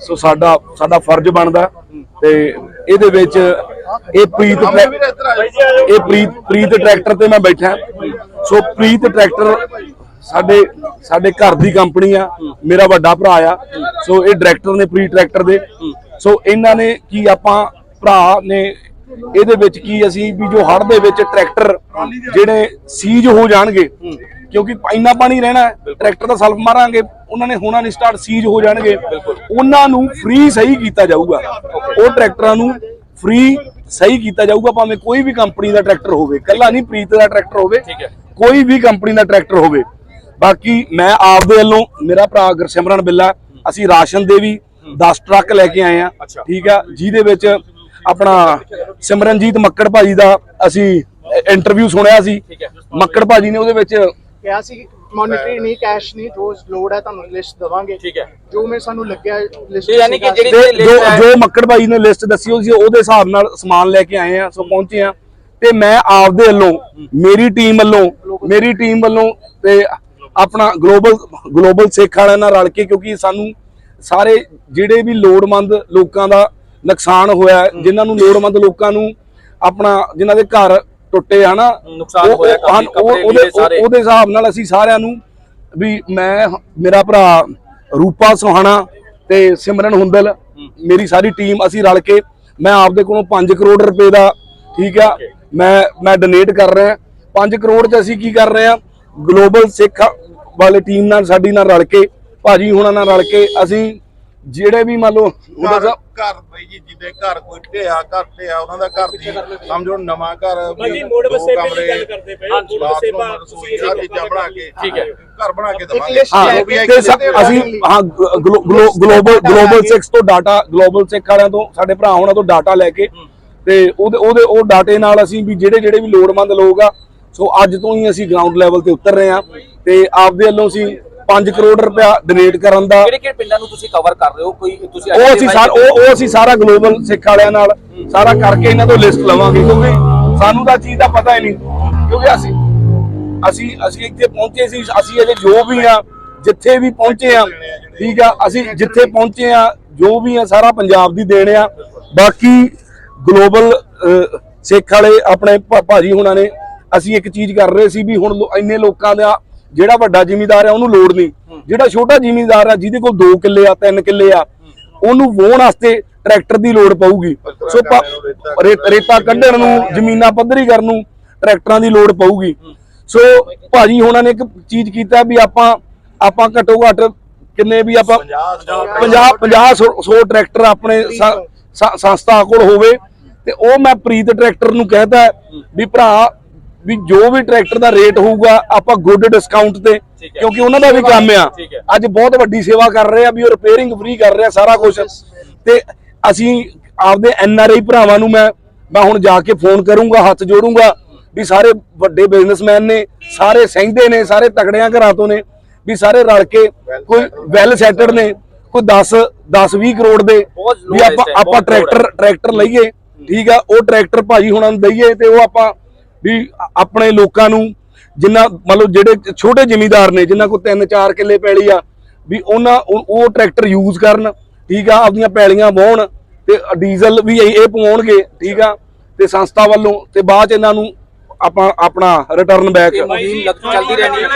ਸੋ ਸਾਡਾ ਸਾਡਾ ਫਰਜ਼ ਬਣਦਾ ਤੇ ਇਹਦੇ ਵਿੱਚ ਇਹ ਪ੍ਰੀਤ ਇਹ ਪ੍ਰੀਤ ਪ੍ਰੀਤ ਟਰੈਕਟਰ ਤੇ ਮੈਂ ਬੈਠਾ। ਸੋ ਪ੍ਰੀਤ ਟਰੈਕਟਰ ਸਾਡੇ ਸਾਡੇ ਘਰ ਦੀ ਕੰਪਨੀ ਆ, ਮੇਰਾ ਵੱਡਾ ਭਰਾ ਆ। ਸੋ ਇਹ ਡਾਇਰੈਕਟਰ ਨੇ ਪ੍ਰੀਤ ਟਰੈਕਟਰ ਦੇ। ਸੋ ਇਹਨਾਂ ਨੇ ਕੀ ਆਪਾਂ ਭਰਾ ਨੇ ਇਹਦੇ ਵਿੱਚ ਕੀ ਅਸੀਂ ਵੀ ਜੋ ਹੜ ਦੇ ਵਿੱਚ ਟਰੈਕਟਰ ਜਿਹੜੇ ਸੀਜ ਹੋ ਜਾਣਗੇ ਕਿਉਂਕਿ ਇੰਨਾ ਪਾਣੀ ਰਹਿਣਾ ਹੈ, ਟਰੈਕਟਰ ਦਾ ਸਲਫ ਮਾਰਾਂਗੇ ਉਹਨਾਂ ਨੇ ਹੋਣਾ ਨਹੀਂ ਸਟਾਰਟ ਸੀਜ ਹੋ ਜਾਣਗੇ। ਉਹਨਾਂ ਨੂੰ ਫ੍ਰੀ ਸਹੀ ਕੀਤਾ ਜਾਊਗਾ। ਉਹ ਟਰੈਕਟਰਾਂ ਨੂੰ ਫ੍ਰੀ ਸਹੀ ਕੀਤਾ ਜਾਊਗਾ ਭਾਵੇਂ ਕੋਈ ਵੀ ਕੰਪਨੀ ਦਾ ਟਰੈਕਟਰ ਹੋਵੇ। ਕੱਲਾ ਨਹੀਂ ਪ੍ਰੀਤ ਦਾ ਟਰੈਕਟਰ ਹੋਵੇ। ਕੋਈ ਵੀ ਕੰਪਨੀ ਦਾ ਟਰੈਕਟਰ ਹੋਵੇ। ਬਾਕੀ ਮੈਂ ਆਪ ਦੇ ਵੱਲੋਂ ਮੇਰਾ ਭਰਾ ਗੁਰਸਿਮਰਨ ਬਿੱਲਾ ਅਸੀਂ ਰਾਸ਼ਨ ਦੇ ਵੀ 10 ਟਰੱਕ ਲੈ ਕੇ ਆਏ ਆ ਠੀਕ ਆ ਜਿਹਦੇ ਵਿੱਚ ਆਪਣਾ ਸਿਮਰਨਜੀਤ ਮੱਕੜ ਭਾਜੀ ਦਾ ਅਸੀਂ ਇੰਟਰਵਿਊ ਸੁਣਿਆ ਸੀ। ਮੱਕੜ ਭਾਜੀ ਨੇ ਉਹਦੇ ਵਿੱਚ ਕਿਹਾ ਸੀ ਮੋਨਿਟਰੀ ਨਹੀਂ ਕੈਸ਼ ਨਹੀਂ ਜੋ ਲੋਡ ਹੈ ਤੁਹਾਨੂੰ ਲਿਸਟ ਦਵਾਂਗੇ। ਠੀਕ ਹੈ। ਜੋ ਮੈਂ ਸਾਨੂੰ ਲੱਗਿਆ ਲਿਸਟ ਯਾਨੀ ਕਿ ਜਿਹੜੀ- ਤੇ ਜੋ ਜੋ ਮੱਕੜ ਭਾਈ ਨੇ ਲਿਸਟ ਦੱਸੀ ਉਹ ਸੀ ਉਹਦੇ ਹਿਸਾਬ ਨਾਲ ਸਮਾਨ ਲੈ ਕੇ ਆਏ ਆ ਸੋ ਪਹੁੰਚੇ ਆ ਤੇ ਮੈਂ ਆਪਦੇ ਵੱਲੋਂ ਮੇਰੀ ਟੀਮ ਵੱਲੋਂ ਮੇਰੀ ਟੀਮ ਵੱਲੋਂ ਤੇ ਆਪਣਾ ਗਲੋਬਲ ਗਲੋਬਲ ਸਿੱਖ ਵਾਲਿਆਂ ਨਾਲ ਰਲ ਕੇ ਕਿਉਂਕਿ ਸਾਨੂੰ ਸਾਰੇ ਜਿਹੜੇ ਵੀ ਲੋੜਵੰਦ ਲੋਕਾਂ ਦਾ ਨੁਕਸਾਨ ਹੋਇਆ ਜਿਨ੍ਹਾਂ ਨੂੰ ਲੋੜਵੰਦ ਲੋਕਾਂ ਨੂੰ ਆਪਣਾ ਜਿਨ੍ਹਾਂ ਦੇ ਘਰ ਟੁੱਟੇ ਆ ਨਾ ਨੁਕਸਾਨ ਹੋਇਆ ਕਾਫੀ, ਕੱਪੜੇ ਸਾਰੇ। ਉਹਦੇ ਹਿਸਾਬ ਨਾਲ ਅਸੀਂ ਸਾਰਿਆਂ ਨੂੰ ਵੀ ਮੈਂ ਮੇਰਾ ਭਰਾ ਰੂਪਾ ਸੁਹਾਣਾ ਤੇ ਸਿਮਰਨ ਹੁੰਦਲ ਮੇਰੀ ਸਾਰੀ ਟੀਮ ਅਸੀਂ ਰਲ ਕੇ ਮੈਂ ਆਪਦੇ ਕੋਲੋਂ 5 ਕਰੋੜ ਰੁਪਏ ਦਾ ਠੀਕ ਆ ਮੈਂ ਮੈਂ ਡੋਨੇਟ ਕਰ ਰਿਹਾ। 5 ਕਰੋੜ ਚ ਅਸੀਂ ਕੀ ਕਰ ਰਹੇ ਆ? ਗਲੋਬਲ ਸਿੱਖ ਵਾਲੇ ਟੀਮ ਨਾਲ ਸਾਡੀ ਨਾਲ ਰਲ ਕੇ ਭਾਜੀ ਹੁਣਾਂ ਨਾਲ ਰਲ ਕੇ ਅਸੀਂ ਜਿਹੜੇ ਵੀ ਮੰਨ ਲਓ ਉਹਦਾ ਘਰ ਸਾਹਿਬ ਘਰ ਬਈ ਜੀ ਜਿਹਦੇ ਘਰ ਕੋਈ ਢਿਆ ਘਰ ਢਿਆ ਉਹਨਾਂ ਦਾ ਘਰ ਦੀ ਸਮਝੋ ਨਵਾਂ ਘਰ ਭਾਜੀ, ਮੋੜ ਦੋ ਵਸੇਬੇ ਦੀ ਕਮਰੇ, ਗੱਲ ਕਰਦੇ ਪਏ ਹੋ, ਮੋੜ ਵਸੇਬਾ ਬਾਥਰੂਮ, ਤੁਸੀਂ ਰਸੋਈ, ਸਾਰੀ ਚੀਜ਼ਾਂ ਬਣਾ ਕੇ ਠੀਕ ਹੈ। ਘਰ ਬਣਾ ਕੇ ਦਵਾਂਗੇ। ਲਿਸਟ ਹਾਂ ਲੈ ਵੀ ਕੇ ਤੇ ਸਾ- ਦੇ ਅਸੀਂ ਹਾਂ ਗਲੋ- ਗਲੋ- ਗਲੋਬਲ ਗਲੋਬਲ ਸਿਕਸ ਤੋਂ ਡਾਟਾ ਗਲੋਬਲ ਸਿੱਖ ਵਾਲਿਆਂ ਤੋਂ ਸਾਡੇ ਭਰਾ ਹੋਣਾ ਤੋਂ ਡਾਟਾ ਲੈ ਕੇ ਤੇ ਉਹਦੇ ਉਹਦੇ ਉਹ ਡਾਟੇ ਨਾਲ ਅਸੀਂ ਵੀ ਜਿਹੜੇ ਜਿਹੜੇ ਵੀ ਲੋੜਵੰਦ ਲੋਕ ਆ ਸੋ ਅੱਜ ਤੋਂ ਹੀ ਅਸੀਂ ਗਰਾਊਂਡ ਲੈਵਲ ਤੇ ਉਤਰ ਰਹੇ ਆ ਤੇ ਆਪਦੇ ਵੱਲੋਂ ਅਸੀਂ 5 ਕਰੋੜ ਰੁਪਇਆ ਡੋਨੇਟ ਕਰਨ ਦਾ। ਕਿਹੜੇ ਕਿਹੜੇ ਪਿੰਡਾਂ ਨੂੰ ਤੁਸੀਂ ਕਵਰ ਕਰ ਰਹੇ ਹੋ? ਕੋਈ ਤੁਸੀਂ ਉਹ ਅਸੀਂ ਸਾਰ ਉਹ ਉਹ ਅਸੀਂ ਸਾਰਾ ਗਲੋਬਲ ਸਿੱਖ ਵਾਲਿਆਂ ਨਾਲ ਸਾਰਾ ਕਰਕੇ ਇਹਨਾਂ ਤੋਂ ਲਿਸਟ ਲਵਾਂਗੇ ਕਿਉਂਕਿ ਸਾਨੂੰ ਤਾਂ ਚੀਜ਼ ਦਾ ਪਤਾ ਹੀ ਨਹੀਂ। ਕਿਉਂਕਿ ਅਸੀਂ ਅਸੀਂ ਅਸੀਂ ਇੱਥੇ ਪਹੁੰਚੇ ਸੀ ਅਸੀਂ ਅਜੇ ਜੋ ਵੀ ਆ ਜਿੱਥੇ ਵੀ ਪਹੁੰਚੇ ਆ ਠੀਕ ਆ? ਅਸੀਂ ਜਿੱਥੇ ਪਹੁੰਚੇ ਆ ਜੋ ਵੀ ਆ ਸਾਰਾ ਪੰਜਾਬ ਦੀ ਦੇਣ ਆ। ਬਾਕੀ ਗਲੋਬਲ ਸਿੱਖ ਵਾਲੇ ਆਪਣੇ ਭਾਜੀ ਹੁਣਾਂ ਨੇ ਅਸੀਂ ਇੱਕ ਚੀਜ਼ ਕਰ ਰਹੇ ਸੀ ਵੀ ਹੁਣ ਇੰਨੇ ਲੋਕਾਂ ਦਾ ਜਿਹੜਾ ਵੱਡਾ ਜ਼ਿਮੀਂਦਾਰ ਆ ਉਹਨੂੰ ਲੋੜ ਨਹੀਂ। ਜਿਹੜਾ ਛੋਟਾ ਜ਼ਿਮੀਂਦਾਰ ਆ ਜਿਹਦੇ ਕੋਲ 2 ਕਿੱਲੇ ਆ 3 ਕਿੱਲੇ ਆ ਉਹਨੂੰ ਵਾਹੁਣ ਵਾਸਤੇ ਟਰੈਕਟਰ ਦੀ ਲੋੜ ਪਊਗੀ। ਸੋ ਰੇਤਾ ਕੱਢਣ ਨੂੰ ਜ਼ਮੀਨਾਂ ਪੱਧਰੀ ਕਰਨ ਨੂੰ ਟਰੈਕਟਰਾਂ ਦੀ ਲੋੜ ਪਊਗੀ। ਸੋ ਭਾਜੀ ਹੁਣਾਂ ਨੇ ਇੱਕ ਚੀਜ਼ ਕੀਤਾ ਵੀ ਆਪਾਂ ਆਪਾਂ ਘੱਟੋ ਘੱਟ ਕਿੰਨੇ ਵੀ ਆਪਾਂ 50 50 100 ਟਰੈਕਟਰ ਆਪਣੇ ਸੰਸਥਾ ਕੋਲ ਹੋਵੇ ਤੇ ਉਹ ਮੈਂ ਪ੍ਰੀਤ ਟਰੈਕਟਰ ਨੂੰ ਕਹਿਤਾ ਵੀ ਭਰਾ ਵੀ ਜੋ ਵੀ ਟਰੈਕਟਰ ਦਾ ਰੇਟ ਹੋਊਗਾ ਆਪਾਂ ਗੁੱਡ ਡਿਸਕਾਊਂਟ ਤੇ। ਕਿਉਂਕਿ ਉਹਨਾਂ ਦਾ ਵੀ ਕੰਮ ਆ। ਅੱਜ ਬਹੁਤ ਵੱਡੀ ਸੇਵਾ ਕਰ ਰਹੇ ਆ ਵੀ ਉਹ ਰਿਪੇਅਰਿੰਗ ਫ੍ਰੀ ਕਰ ਰਿਹਾ ਸਾਰਾ ਕੁਝ ਤੇ ਅਸੀਂ ਆਪਦੇ ਐਨ ਆਰ ਆਈ ਭਰਾਵਾਂ ਨੂੰ ਮੈਂ ਮੈਂ ਹੁਣ ਜਾ ਕੇ ਫੋਨ ਕਰੂੰਗਾ ਹੱਥ ਜੋੜੂੰਗਾ ਵੀ ਸਾਰੇ ਵੱਡੇ ਬਿਜ਼ਨਸਮੈਨ ਨੇ ਸਾਰੇ ਸਹਿੰਦੇ ਨੇ ਸਾਰੇ ਤਗੜਿਆਂ ਘਰਾਂ ਤੋਂ ਨੇ ਵੀ ਸਾਰੇ ਰਲ ਕੇ ਕੋਈ ਵੈਲ ਸੈਟਡ ਨੇ ਕੋਈ 10 10 20 ਕਰੋੜ ਦੇ ਵੀ ਆਪਾਂ ਆਪਾਂ ਟਰੈਕਟਰ ਟਰੈਕਟਰ ਲਈਏ ਠੀਕ ਆ ਉਹ ਟਰੈਕਟਰ ਭਾਜੀ ਹੁਣਾਂ ਨੂੰ ਦਈਏ ਤੇ ਉਹ ਆਪਾਂ ਵੀ ਆਪਣੇ ਲੋਕਾਂ ਨੂੰ ਜਿੰਨਾ ਮੰਨ ਲਓ ਜਿਹੜੇ ਛੋਟੇ ਜ਼ਿਮੀਂਦਾਰ ਨੇ ਜਿਨ੍ਹਾਂ ਕੋਲ 3-4 ਕਿੱਲੇ ਪੈਲੀ ਆ ਵੀ ਉਹਨਾਂ ਉਹ ਟਰੈਕਟਰ ਯੂਜ਼ ਕਰਨ ਠੀਕ ਆ ਆਪਦੀਆਂ ਪੈਲੀਆਂ ਵਾਹੁਣ ਤੇ ਡੀਜ਼ਲ ਵੀ ਇਹ ਪਵਾਉਣਗੇ ਠੀਕ ਆ ਤੇ ਸੰਸਥਾ ਵੱਲੋਂ ਤੇ ਬਾਅਦ ਚ ਇਹਨਾਂ ਨੂੰ ਆਪਾਂ ਆਪਣਾ ਰਿਟਰਨ ਬੈਕ ਚੱਲਦੀ ਰਹਿਣੀ ਹੈ